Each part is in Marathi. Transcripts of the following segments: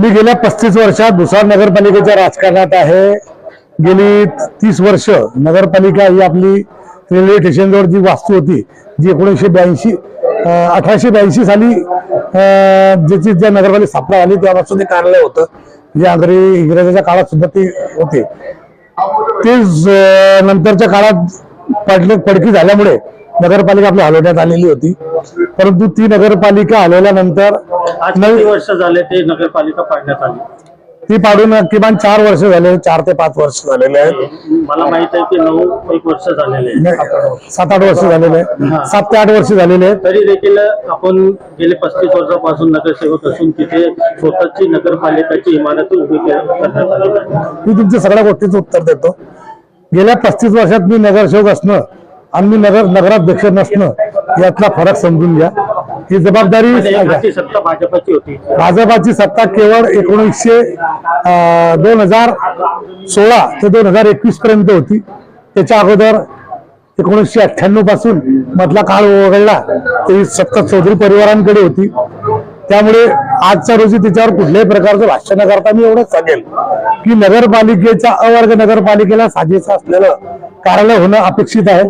मी गेल्या पस्तीस वर्षात भुसार नगरपालिकेच्या राजकारणात आहे. गेली तीस वर्ष नगरपालिका ही आपली रेल्वे स्टेशनजवळ जी वास्तू होती जी एकोणीसशे ब्याऐंशी अठराशे ब्याऐंशी साली ज्याची ज्या नगरपालिका स्थापना झाली तेव्हापासून ते कार्यालय होतं. म्हणजे जे अंग्रे इंग्रजाच्या काळात सुद्धा ते होते. ते नंतरच्या काळात पडले पडकी झाल्यामुळे नगरपालिका आपली हलवण्यात आलेली होती. परंतु ती नगरपालिका हलवल्यानंतर आज नवी- किती वर्ष झाले ते नगरपालिका पाडण्यात आली? ती पाडून किमान चार वर्ष झाले चार ते पाच वर्ष झालेले आहेत. मला माहीत आहे की नऊ एक वर्ष झालेले आहे. नाही, सात आठ वर्ष झालेले आहेत. सात ते आठ वर्ष झालेले आहेत. तरी देखील आपण गेले पस्तीस वर्षापासून नगरसेवक असून तिथे स्वतःची नगरपालिकाची इमारत उभी के- करण्यात आली. आहे. मी तुमच्या सगळ्या गोष्टीचं उत्तर देतो. गेल्या पस्तीस वर्षात मी नगरसेवक असणं आणि मी नगर नगराध्यक्ष नसणं यातला फरक समजून घ्या. ही जबाबदारी सत्ता भाजपची होती. भाजपाची सत्ता केवळ एकोणीसशे दोन हजार सोळा ते दोन हजार एकवीस पर्यंत होती. त्याच्या अगोदर एकोणीसशे अठ्ठ्याण्णवपासून मधला काळ वगळला तरी सत्ता चौधरी परिवारांकडे होती. त्यामुळे आजच्या रोजी त्याच्यावर कुठल्याही प्रकारचं भाष्य न करता मी एवढंच सांगेल की नगरपालिकेच्या अवर्ग नगरपालिकेला साजेचं असलेलं कार्यालय होणं अपेक्षित आहे.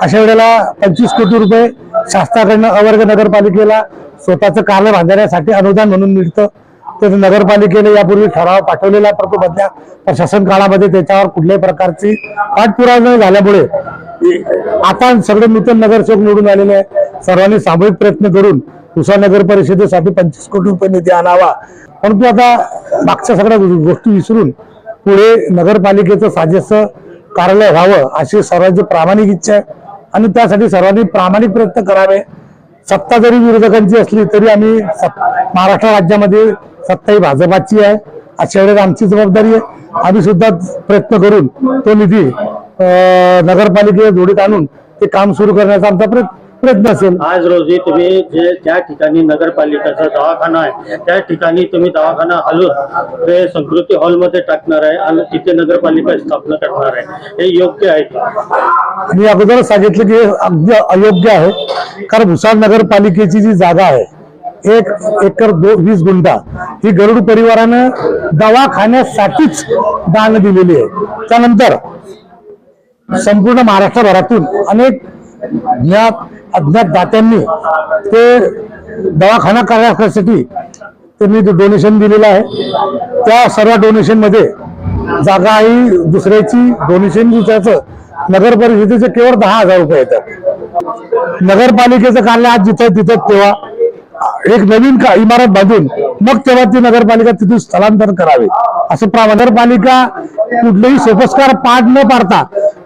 अशा वेळेला पंचवीस कोटी रुपये शासनाकडनं अवर्ग नगरपालिकेला स्वतःचं कार्य बांधण्यासाठी अनुदान म्हणून मिळतं. तर नगरपालिकेने यापूर्वी ठराव पाठवलेला परंतु मधल्या प्रशासन काळामध्ये त्याच्यावर कुठल्याही प्रकारची पाठपुरावा न झाल्यामुळे आता सगळे नूतन नगरसेवक निवडून आलेले आहे. सर्वांनी सामूहिक प्रयत्न करून तुषार नगर परिषदेसाठी पंचवीस कोटी रुपये निधी आणावा. परंतु आता मागच्या सगळ्या गोष्टी विसरून पुढे नगरपालिकेचं साजेसं कार्यालय व्हावं अशी सर्वांची प्रामाणिक इच्छा आहे. आणि त्यासाठी सर्वांनी प्रामाणिक प्रयत्न करावे. सत्ता जरी विरोधकांची असली तरी आम्ही महाराष्ट्र राज्यामध्ये सत्ता ही भाजपाची आहे. अशा वेळेस आमची जबाबदारी आहे. आम्ही सुद्धा प्रयत्न करून तो निधी नगरपालिकेच्या नगरपालिकेला जोडीत आणून ते काम सुरू करण्याचा आमचा प्रयत्न प्रयत्न असेल आज रोजी तुम्ही जे ज्या ठिकाणी नगरपालिकेचा दवाखाना आहे त्या ठिकाणी तुम्ही दवाखाना हलवून ते संस्कृती हॉलमध्ये टाकणार आहे आणि तिथे नगरपालिका स्थापना करणार आहे. हे योग्य आहे का? मी अगोदरच सांगितलं की अगदी अयोग्य आहे कारण भुसार नगरपालिकेची जी जागा आहे एक एकर दो वीस गुंठा ही गरुड परिवारानं दवाखान्यासाठीच दान दिलेली आहे. त्यानंतर संपूर्ण महाराष्ट्रभरातून अनेक ज्ञात अज्ञात दात्यांनी ते दवाखाना करण्यासाठी त्यांनी डोनेशन दिलेलं आहे त्या सर्व डोनेशनमध्ये जागा ही दुसऱ्याची डोनेशन विचारायचं नगर परिषदेचे केवळ दहा हजार रुपये येतात. नगरपालिकेचं कार्य आज जिथं तिथं तेव्हा एक नवीन का इमारत बांधून मग तेव्हा ती नगरपालिका तिथून स्थलांतर करावे. असं नगरपालिका कुठलेही सोपस्कार पाठ न पाडता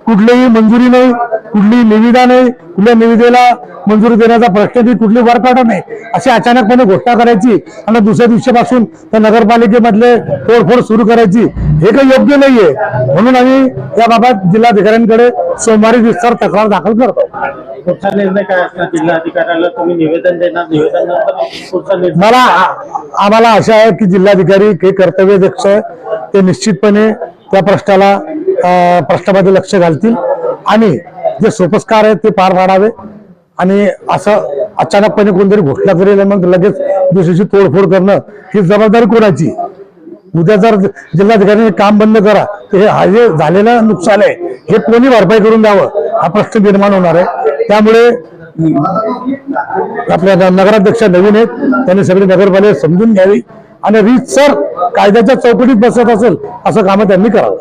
कुठलीही मंजुरी नाही कुठलीही निविदा नाही कुठल्या निविदेला मंजुरी देण्याचा प्रश्न नाही कुठली वर्क ऑर्डर नाही अशी अचानकपणे घोषणा करायची आणि दुसऱ्या दिवशीपासून त्या नगरपालिकेमधले तोडफोड सुरू करायची हे काही योग्य नाहीये. म्हणून आम्ही याबाबत जिल्हाधिकाऱ्यांकडे सोमवारी विस्तार तक्रार दाखल करतो. पुढचा निर्णय काय असणार? जिल्हाधिकाऱ्याला तुम्ही निवेदन देणार? निवेदन मला आम्हाला आशा आहे की जिल्हाधिकारी हे कर्तव्यदक्ष आहे ते निश्चितपणे त्या प्रश्नाला प्रश्नामध्ये लक्ष घालतील आणि जे सोपस्कार आहेत ते पार पाडावे. आणि असं अचानकपणे कोणतरी घोषणा करेल मग लगेच दुसरीची तोडफोड करणं ही जबाबदारी कोणाची? उद्या जर जिल्हाधिकाऱ्यांनी काम बंद करा तर हे हा जे झालेलं नुकसान आहे. हे कोणी भरपाई करून द्यावं? हा प्रश्न निर्माण होणार आहे. त्यामुळे आपल्या नगराध्यक्ष नवीन आहेत. त्यांनी सगळी नगरपालिका समजून घ्यावी. आणि रीतसर कायद्याच्या चौकटीत बसत असेल असं कामं त्यांनी करावं.